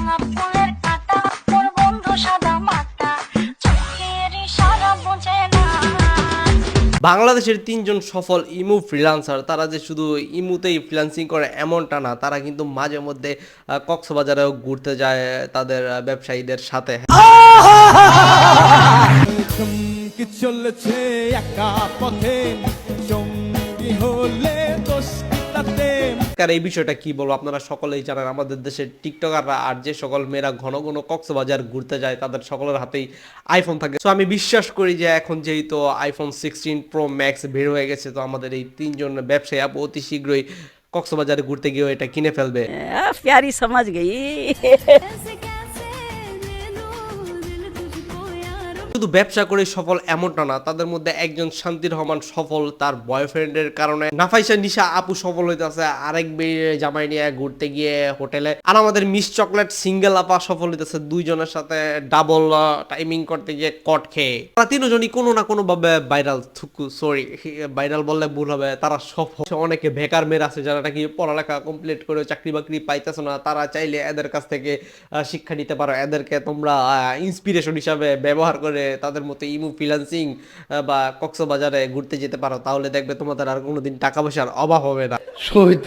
রাঙা ফুলের কাটা তোর বন্ধু সাদা মাটা চোখের ইশারা বোঝে না বাংলাদেশের তিনজন সফল ইমু ফ্রিলান্সার তারা যে শুধু ইমুতেই ফ্রিলান্সিং করে এমনটা না তারা কিন্তু মাঝে মধ্যে কক্সবাজারেও ঘুরতে যায় তাদের ব্যবসায়ীদের সাথে চলেছে একা পথে চমকি হলে আজকের এই বিষয়টা কি বলব? আপনারা সকলেই জানেন আমাদের দেশের টিকটকাররা আর যে সকল মেয়েরা ঘন ঘন কক্সবাজার ঘুরতে যায় তাদের সকলের হাতেই আইফোন থাকে। সো আমি বিশ্বাস করি যে এখন যেহেতু আইফোন সিক্সটিন প্রো ম্যাক্স বের হয়ে গেছে তো আমাদের এই তিনজন ব্যবসায়ী অ্যাপ অতি শীঘ্রই কক্সবাজারে ঘুরতে গিয়েও এটা কিনে ফেলবে। সমাজ গেই। শুধু ব্যবসা করে সফল এমনটা না, তাদের মধ্যে একজন শান্তি রহমান সফল তার বয়ফ্রেন্ডের কারণে। নাফাইসা নিশা আপু সফল হইতেছে, আরেক জামাই নিয়ে ঘুরতে গিয়ে হোটেলে। আর আমাদের মিস চকলেট সিঙ্গেল আপা সফল হইতেছে, দুইজনের সাথে ডাবল টাইমিং করতে গিয়ে কট খেয়ে। তারা তিনজনই কোনো না কোনো ভাবে ভাইরাল থুকু সরি ভাইরাল বললে ভুল হবে, তারা সফল। অনেকে বেকার মেয়ের আছে যারা নাকি পড়ালেখা কমপ্লিট করে চাকরি বাকরি পাইতেছে না, তারা চাইলে এদের কাছ থেকে শিক্ষা নিতে পারো। এদেরকে তোমরা ইন্সপিরেশন হিসাবে ব্যবহার করে তাদের মতো ইমু ফ্রিলান্সিং বা কক্সবাজারে ঘুরতে যেতে পারো, তাহলে দেখবে তোমাদের আর কোনোদিন টাকা পয়সার অভাব হবে না। শহীদ